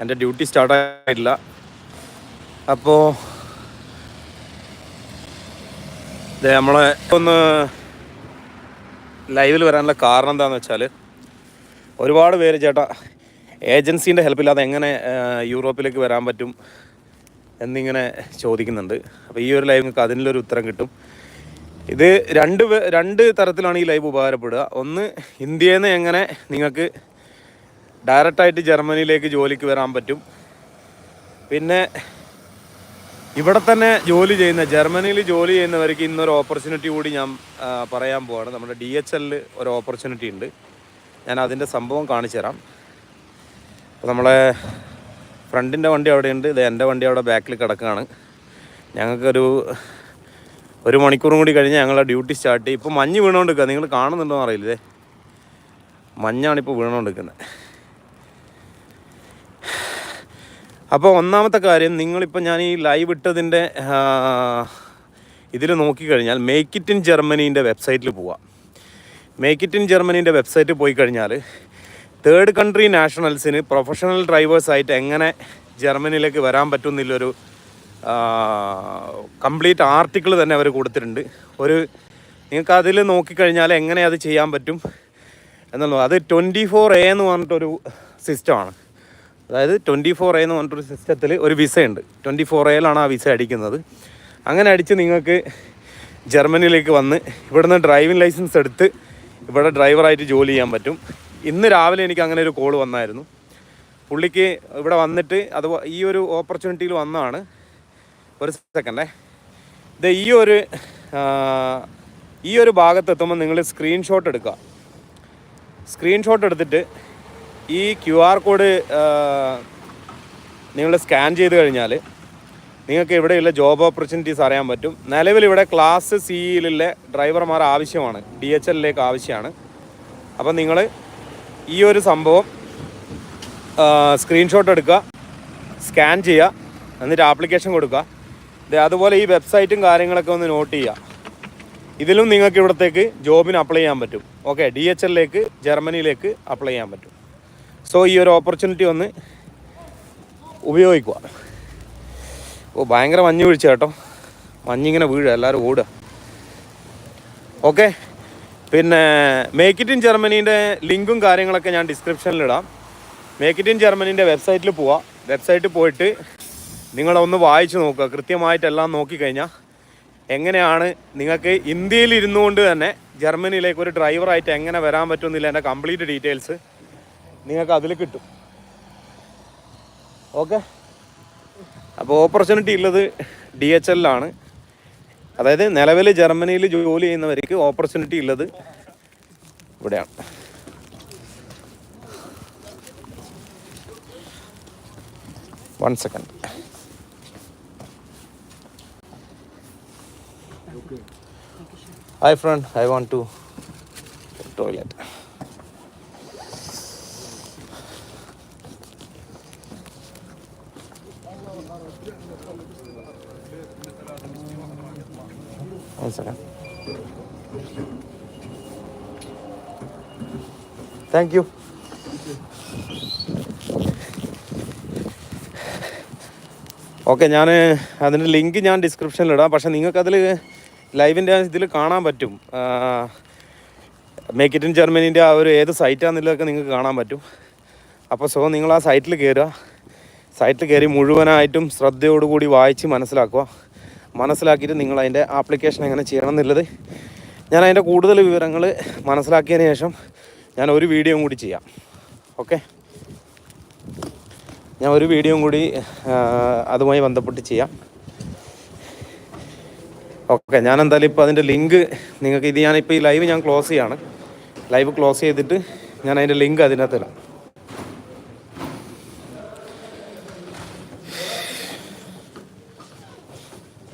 എന്റെ ഡ്യൂട്ടി സ്റ്റാർട്ടായിട്ടില്ല. അപ്പോൾ നമ്മളെ ഒന്ന് ലൈവിൽ വരാനുള്ള കാരണം എന്താണെന്ന് വെച്ചാൽ ഒരുപാട് പേര് ചേട്ടാ ഏജൻസീന്റെ ഹെൽപ്പില്ലാതെ എങ്ങനെ യൂറോപ്പിലേക്ക് വരാൻ പറ്റും എന്നിങ്ങനെ ചോദിക്കുന്നുണ്ട്. അപ്പോൾ ഈ ഒരു ലൈവ് നിങ്ങൾക്ക് അതിനുള്ളൊരു ഉത്തരം കിട്ടും. ഇത് രണ്ട് രണ്ട് തരത്തിലാണ് ഈ ലൈവ് ഉപകാരപ്പെടുക. ഒന്ന് ഇന്ത്യയിൽ നിന്ന് എങ്ങനെ നിങ്ങൾക്ക് ഡയറക്റ്റായിട്ട് ജർമ്മനിയിലേക്ക് ജോലിക്ക് വരാൻ പറ്റും. പിന്നെ ഇവിടെ തന്നെ ജോലി ചെയ്യുന്ന ജർമ്മനിയിൽ ജോലി ചെയ്യുന്നവർക്ക് ഇന്നൊരു ഓപ്പർച്യൂണിറ്റി കൂടി ഞാൻ പറയാൻ പോവാണ്. നമ്മുടെ ഡി എച്ച് എല്ലിൽ ഒരു ഓപ്പർച്യൂണിറ്റി ഉണ്ട്. ഞാൻ അതിന്റെ സംഭവം കാണിച്ചു തരാം. അപ്പോൾ നമ്മളെ ഫ്രണ്ടിന്റെ വണ്ടി അവിടെയുണ്ട് ഇത് എന്റെ വണ്ടി അവിടെ ബാക്കിൽ കിടക്കുകയാണ് ഞങ്ങൾക്കൊരു ഒരു മണിക്കൂറും കൂടി കഴിഞ്ഞ് ഞങ്ങളുടെ ഡ്യൂട്ടി സ്റ്റാർട്ട് ചെയ്യും. ഇപ്പോൾ മഞ്ഞ് വീണുകൊണ്ടിരിക്കുക നിങ്ങൾ കാണുന്നുണ്ടോ എന്ന് അറിയില്ലേ? മഞ്ഞാണിപ്പോൾ വീണുകൊണ്ടിരിക്കുന്നത് അപ്പോൾ ഒന്നാമത്തെ കാര്യം നിങ്ങളിപ്പോൾ ഞാൻ ഈ ലൈവ് ഇട്ടതിന്റെ ഇതിൽ നോക്കിക്കഴിഞ്ഞാൽ മേക്ക് ഇറ്റ് ഇൻ ജർമ്മനീന്റെ വെബ്സൈറ്റിൽ പോവാം. മേക്ക് ഇറ്റ് ഇൻ ജർമ്മനീന്റെ വെബ്സൈറ്റിൽ പോയി കഴിഞ്ഞാൽ തേർഡ് കൺട്രി നാഷണൽസിന് പ്രൊഫഷണൽ ഡ്രൈവേഴ്സായിട്ട് എങ്ങനെ ജർമ്മനിയിലേക്ക് വരാൻ പറ്റും എന്നുള്ളൊരു കംപ്ലീറ്റ് ആർട്ടിക്കിൾ തന്നെ അവർ കൊടുത്തിട്ടുണ്ട്. ഒരു നിങ്ങൾക്ക് അതിൽ നോക്കിക്കഴിഞ്ഞാൽ എങ്ങനെ അത് ചെയ്യാൻ പറ്റും എന്നുള്ളത്. അത് ട്വന്റി ഫോർ എ എന്ന് പറഞ്ഞിട്ടൊരു സിസ്റ്റമാണ് അതായത് ട്വന്റി ഫോർ എ എന്ന് പറഞ്ഞിട്ടൊരു സിസ്റ്റത്തിൽ ഒരു വിസ ഉണ്ട് ട്വന്റി ഫോർ എയിലാണ് ആ വിസ അടിക്കുന്നത്. അങ്ങനെ അടിച്ച് നിങ്ങൾക്ക് ജർമ്മനിയിലേക്ക് വന്ന് ഇവിടുന്ന് ഡ്രൈവിംഗ് ലൈസൻസ് എടുത്ത് ഇവിടെ ഡ്രൈവറായിട്ട് ജോലി ചെയ്യാൻ പറ്റും. ഇന്ന് രാവിലെ എനിക്ക് അങ്ങനെ ഒരു കോൾ വന്നായിരുന്നു. പുള്ളിക്ക് ഇവിടെ വന്നിട്ട് അത് ഈ ഒരു ഓപ്പർച്യൂണിറ്റിയിൽ വന്നതാണ്. ഒരു സെക്കൻഡേ ഇത് ഈ ഒരു ഈ ഒരു ഭാഗത്ത് എത്തുമ്പോൾ നിങ്ങൾ സ്ക്രീൻഷോട്ട് എടുക്കുക. സ്ക്രീൻഷോട്ട് എടുത്തിട്ട് ഈ ക്യു ആർ കോഡ് നിങ്ങൾ സ്കാൻ ചെയ്ത് കഴിഞ്ഞാൽ നിങ്ങൾക്ക് ഇവിടെയുള്ള ജോബ് ഓപ്പർച്യൂണിറ്റീസ് അറിയാൻ പറ്റും. നിലവിൽ ഇവിടെ ക്ലാസ് സിയിലുള്ള ഡ്രൈവർമാർ ആവശ്യമാണ്. ഡി എച്ച് എല്ലിലേക്ക് ആവശ്യമാണ്. അപ്പം നിങ്ങൾ ഈ ഒരു സംഭവം സ്ക്രീൻഷോട്ട് എടുക്കുക സ്കാൻ ചെയ്യുക എന്നിട്ട് ആപ്ലിക്കേഷൻ കൊടുക്കുക. അതുപോലെ ഈ വെബ്സൈറ്റും കാര്യങ്ങളൊക്കെ ഒന്ന് നോട്ട് ചെയ്യുക. ഇതിലും നിങ്ങൾക്ക് ഇവിടത്തേക്ക് ജോബിന് അപ്ലൈ ചെയ്യാൻ പറ്റും. ഓക്കെ ഡി എച്ച് എല്ലിലേക്ക് ജർമ്മനിയിലേക്ക് അപ്ലൈ ചെയ്യാൻ പറ്റും. സോ ഈ ഒരു ഓപ്പർച്യൂണിറ്റി ഒന്ന് ഉപയോഗിക്കുക ഓ ഭയങ്കര മഞ്ഞ് വീഴ്ച കേട്ടോ. മഞ്ഞിങ്ങനെ വീഴുക എല്ലാവരും ഓടുക. ഓക്കെ പിന്നെ മേക്ക് ഇറ്റ് ഇൻ ജർമ്മനീന്റെ ലിങ്കും കാര്യങ്ങളൊക്കെ ഞാൻ ഡിസ്ക്രിപ്ഷനിലിടാം മേക്ക് ഇറ്റ് ഇൻ ജർമ്മനീന്റെ വെബ്സൈറ്റിൽ പോവാം. വെബ്സൈറ്റിൽ പോയിട്ട് നിങ്ങളൊന്ന് വായിച്ച് നോക്കുക. കൃത്യമായിട്ടെല്ലാം നോക്കിക്കഴിഞ്ഞാൽ എങ്ങനെയാണ് നിങ്ങൾക്ക് ഇന്ത്യയിൽ ഇരുന്നുകൊണ്ട് തന്നെ ജർമ്മനിയിലേക്ക് ഒരു ഡ്രൈവറായിട്ട് എങ്ങനെ വരാൻ പറ്റുമെന്നില്ല എന്റെ കംപ്ലീറ്റ് ഡീറ്റെയിൽസ് നിങ്ങൾക്ക് അതിൽ കിട്ടും. ഓക്കെ? അപ്പോൾ ഓപ്പർച്യൂണിറ്റി ഉള്ളത് ഡി എച്ച് എല്ലാണ് അതായത് നിലവിൽ ജർമ്മനിയിൽ ജോലി ചെയ്യുന്നവർക്ക് ഓപ്പർച്യൂണിറ്റി ഉള്ളത് ഇവിടെയാണ്. One second hi friend I want to toilet One second. Thank you. Okay ഞാൻ അതിന്റെ ലിങ്ക് ഞാൻ ഡിസ്ക്രിപ്ഷനിൽ ഇടാം. പക്ഷേ നിങ്ങൾക്കതിൽ ലൈവിന്റെ ഇതിൽ കാണാൻ പറ്റും. മേക്ക് ഇറ്റ് ഇൻ ജർമ്മനീന്റെ ആ ഒരു ഏത് സൈറ്റാണെന്നുള്ളതൊക്കെ നിങ്ങൾക്ക് കാണാൻ പറ്റും. അപ്പോൾ സോ നിങ്ങൾ ആ സൈറ്റിൽ കയറുക സൈറ്റിൽ കയറി മുഴുവനായിട്ടും ശ്രദ്ധയോടുകൂടി വായിച്ച് മനസ്സിലാക്കുക. മനസ്സിലാക്കിയിട്ട് നിങ്ങൾ അതിന്റെ ആപ്ലിക്കേഷൻ എങ്ങനെ ചെയ്യണം എന്നുള്ളത് ഞാൻ അതിന്റെ കൂടുതൽ വിവരങ്ങൾ മനസ്സിലാക്കിയതിന് ശേഷം ഞാൻ ഒരു വീഡിയോ കൂടി ചെയ്യാം. ഓക്കെ ഞാൻ ഒരു വീഡിയോ കൂടി അതുമായി ബന്ധപ്പെട്ട് ചെയ്യാം. ഓക്കെ ഞാൻ എന്തായാലും ഇപ്പോൾ അതിന്റെ ലിങ്ക് നിങ്ങൾക്ക് ഇത് ഞാനിപ്പോൾ ഈ ലൈവ് ഞാൻ ക്ലോസ് ചെയ്യാണ്. ലൈവ് ക്ലോസ് ചെയ്തിട്ട് ഞാൻ അതിന്റെ ലിങ്ക് അതിനകത്ത് ഇടാം.